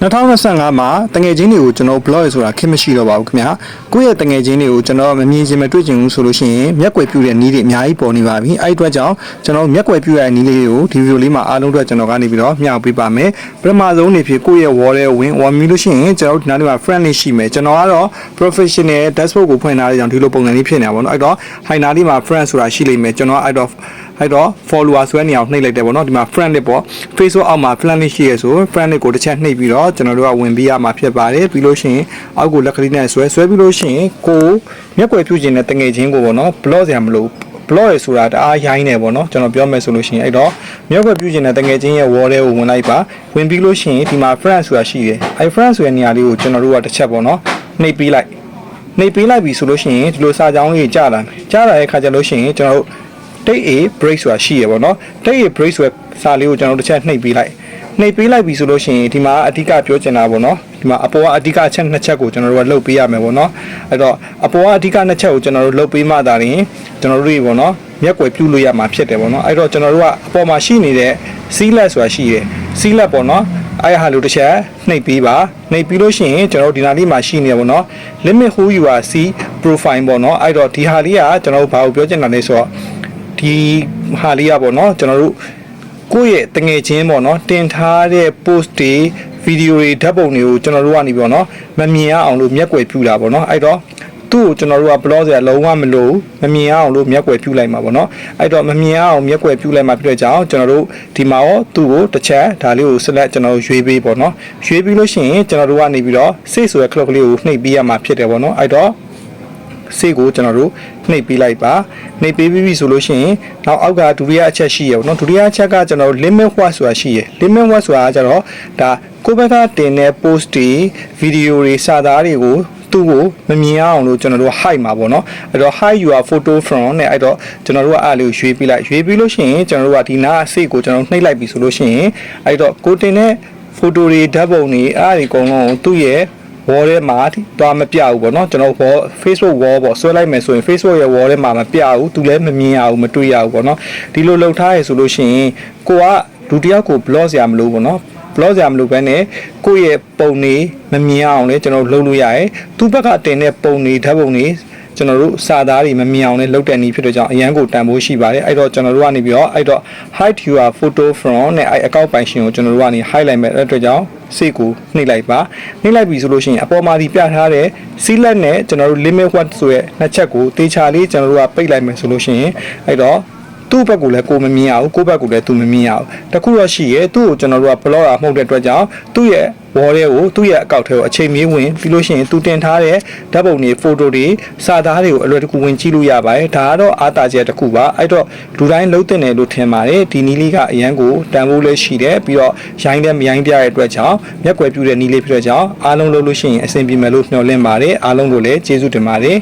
2025မှာတငယ်ချင်းတွေကိုကျွန်တော် blog ရဆိုတာခင်မရှိတော့ပါဘူးခင်ဗျာကိုယ့်ရဲ့တငယ်ချင်းတွေကိုကျွန်တော်မမြင်ချင်မတွေ့ချင်ဘူးဆိုလို့ရှိရင်မျက်ကွယ်ပြုတဲ့နည်းတွေအများကြီးပေါ်နေပါပြီအဲ့ဒီအတွက်ကြောင့်ကျွန်တော်မျက်ကွယ်ပြုရတဲ့နည်းလေးတွေကိုဒီဗီဒီယိုလေးမှာအားလုံးအတွက်ကျွန်တော်ကနေပြီးတော့မျှဝေပေးပါမယ်ပထမဆုံးနေဖြစ်ကိုယ့်ရဲ့ wall ရဲ့ဝင် wall မီလို့ရှိရင်ကျွန်တော်ဒီနားလေးမှာ friend လေးရှိမယ်ကျွန်တော်ကတော့ professional dashboard ကိုဖွင့်ထားတဲ့ကြောင့်ဒီလိုပုံစံလေးဖြစ်နေတာပေါ့နော်အဲ့တော့ high နားလေးမှာ friend ဆိုတာရှိလိမ့်မယ်ကျွန်တော်အဲ့တော့ အဲ့တော့ follower ဆိုတဲ့နေရာကိုနှိပ်လိုက်တယ်ပေါ့နော်ဒီမှာ friend လေးပေါ့ Facebook အောက်မှာ friend လေးရှိရဆို friend လေးကိုတစ်ချက်နှိပ်ပြီးတော့ကျွန်တော်တို့ကဝင်ပြီးရမှာဖြစ်ပါတယ်ပြီးလို့ရှိရင်အောက်ကိုလက်ကလေးနဲ့ဆွဲဆွဲပြီးလို့ရှိရင်ကိုမျက်ကွယ်ပြုခြင်းနဲ့တငယ်ချင်းကိုပေါ့နော် block စရာမလို block ရဆိုတာတအားရိုင်းနေပေါ့နော်ကျွန်တော်ပြောမယ်ဆိုလို့ရှိရင်အဲ့တော့မျက်ကွယ်ပြုခြင်းနဲ့တငယ်ချင်းရဲ့ wall တွေကိုဝင်လိုက်ပါဝင်ပြီးလို့ရှိရင်ဒီမှာ friend ဆိုတာရှိတယ်အဲ့ friend ဆိုတဲ့နေရာလေးကိုကျွန်တော်တို့ကတစ်ချက်ပေါ့နော်နှိပ်ပြီးလိုက်နှိပ်ပေးလိုက်ပြီဆိုလို့ရှိရင်ဒီလိုစာကြောင်းလေးကြာလာမယ်ကြာလာတဲ့ခါကျလို့ရှိရင်ကျွန်တော်တို့ တိတ် A break ဆိုတာရှိရပေါ့နော်တိတ် A break ဆိုတဲ့စာလေးကိုကျွန်တော်တို့တစ်ချက်နှိပ်ပေးလိုက်နှိပ်ပေးလိုက်ပြီဆိုလို့ရှိရင်ဒီမှာအဓိကပြောချင်တာပေါ့နော်ဒီမှာအပေါ်ကအဓိကအချက်နှစ်ချက်ကိုကျွန်တော်တို့ကလှုပ်ပေးရမယ်ပေါ့နော်အဲ့တော့အပေါ်ကအဓိကနှစ်ချက်ကိုကျွန်တော်တို့လှုပ်ပေးမှသာရင်ကျွန်တော်တို့တွေပေါ့နော်မျက်ကွယ်ပြုလို့ရမှာဖြစ်တယ်ပေါ့နော်အဲ့တော့ကျွန်တော်တို့ကအပေါ်မှာရှိနေတဲ့ sealet ဆိုတာရှိတယ် sealet ပေါ့နော်အဲ့ဟာလို့တစ်ချက်နှိပ်ပေးပါနှိပ်ပြီးလို့ရှိရင်ကျွန်တော်တို့ဒီနာလေးမှာရှိနေတယ်ပေါ့နော် limit who you are see profile ပေါ့နော်အဲ့တော့ဒီဟာလေးကကျွန်တော်တို့ဘာကိုပြောချင်တာလဲဆိုတော့ ဒီဟာလေးရပေါ့နော်ကျွန်တော်တို့ကိုယ့်ရဲ့တငယ်ချင်းပေါ့နော်တင်ထားတဲ့ post တွေဗီဒီယိုတွေဓာတ်ပုံတွေကိုကျွန်တော်တို့ကနေပေါ့နော်မမြင်ရအောင်လို့မျက်ကွယ်ပြူတာပေါ့နော်အဲ့တော့သူ့ကိုကျွန်တော်တို့က blog စရာလုံးဝမလိုမမြင်ရအောင်လို့မျက်ကွယ်ပြူလိုက်မှာပေါ့နော်အဲ့တော့မမြင်ရအောင်မျက်ကွယ်ပြူလိုက်မှာပြတဲ့ကြောင့်ကျွန်တော်တို့ဒီမှာရောသူ့ကိုတစ်ချက်ဒါလေးကို select ကျွန်တော်တို့ရွေးပေးပေါ့နော်ရွေးပြီးလို့ရှိရင်ကျွန်တော်တို့ကနေပြီးတော့ save ဆိုတဲ့ clock လေးကိုနှိပ်ပေးရမှာဖြစ်တယ်ပေါ့နော်အဲ့တော့ စေ့ကိုကျွန်တော်တို့နှိပ်ပေးလိုက်ပါနှိပ်ပေးပြီးပြီဆိုလို့ရှိရင်နောက်အောက်ကဒုတိယအချက်ရှိရပေါ့နော်ဒုတိယအချက်ကကျွန်တော်တို့ limit what ဆိုတာရှိရ limit what ဆိုတာကကျတော့ဒါကိုယ့်ဘက်ကတင်တဲ့ post တွေဗီဒီယိုတွေစာသားတွေကိုသူ့ကိုမမြင်အောင်လို့ကျွန်တော်တို့ hide မှာပေါ့နော်အဲ့တော့ hide your photo from နဲ့အဲ့တော့ကျွန်တော်တို့ကအားလေးကိုရွေးပေးလိုက်ရွေးပြီးလို့ရှိရင်ကျွန်တော်တို့ကဒီနာအစိတ်ကိုကျွန်တော်နှိပ်လိုက်ပြီဆိုလို့ရှိရင်အဲ့တော့ကိုတင်တဲ့ photo တွေဓာတ်ပုံတွေအားဒီအကုန်လုံးကိုသူ့ရဲ့ wall ထဲမှာသွားမပြဘူးပေါ့နော်ကျွန်တော် wall Facebook wall ပေါ့ဆွဲလိုက်မယ်ဆိုရင် Facebook ရဲ့ wall ထဲမှာမပြဘူးသူလည်းမမြင်ရဘူးမတွေ့ရဘူးပေါ့နော်ဒီလိုလုပ်ထားရဆိုလို့ရှိရင်ကိုကဒုတိယကို block စရာမလိုဘူးပေါ့နော် block စရာမလိုဘဲနဲ့ကိုယ့်ရဲ့ပုံတွေမမြင်အောင်လေကျွန်တော်လုပ်လို့ရတယ်သူ့ဘက်ကတင်တဲ့ပုံတွေဓာတ်ပုံတွေ ကျွန်တော်တို့စာသားတွေမမြင်အောင်လည်းလုပ်တဲ့နည်းဖြစ်တဲ့ကြောင့်အရန်ကိုတန်ဖိုးရှိပါတယ်အဲ့တော့ကျွန်တော်တို့ကနေပြီးတော့အဲ့တော့ hide your photo from နဲ့အဲ့အကောင့်ပိုင်ရှင်ကိုကျွန်တော်တို့ကနေ highlight မဲ့အဲ့အတွက်ကြောင့်စိတ်ကိုနှိပ်လိုက်ပါနှိပ်လိုက်ပြီဆိုလို့ရှိရင်အပေါ်မှာဒီပြထားတဲ့ select နဲ့ကျွန်တော်တို့ limit what ဆိုရဲ့နှစ်ချက်ကိုတေချာလေးကျွန်တော်တို့ကပိတ်လိုက်မယ်ဆိုလို့ရှိရင်အဲ့တော့သူ့ဘက်ကလည်းကိုမမြင်ရဘူးကိုယ့်ဘက်ကလည်းသူမမြင်ရဘူးတခုတော့ရှိရဲသူ့ကိုကျွန်တော်တို့က blog တာမှုတ်တဲ့အတွက်ကြောင့်သူ့ရဲ့ wall တွေကိုသူ့ရဲ့အကောက်ထဲကိုအချိန်မီဝင်ပြီးလို့ရှိရင်သူတင်ထားတဲ့ဓာတ်ပုံတွေ photo တွေစာသားတွေကိုအလွယ်တကူဝင်ကြည့်လို့ရပါတယ်ဒါကတော့အားတာချက်တစ်ခုပါအဲ့တော့လူတိုင်းလုံးတင်တယ်လို့ထင်ပါတယ်ဒီနီးလေးကအရန်ကိုတန်ဖိုးလည်းရှိတယ်ပြီးတော့ရိုင်းတဲ့မရိုင်းပြတဲ့အတွက်ကြောင့်မျက်ကွယ်ပြူတဲ့နီးလေးဖြစ်တဲ့ကြောင့်အားလုံးလုံးလို့ရှိရင်အဆင်ပြေမယ်လို့မျှော်လင့်ပါတယ်အားလုံးကိုလည်းကျေးဇူးတင်ပါတယ်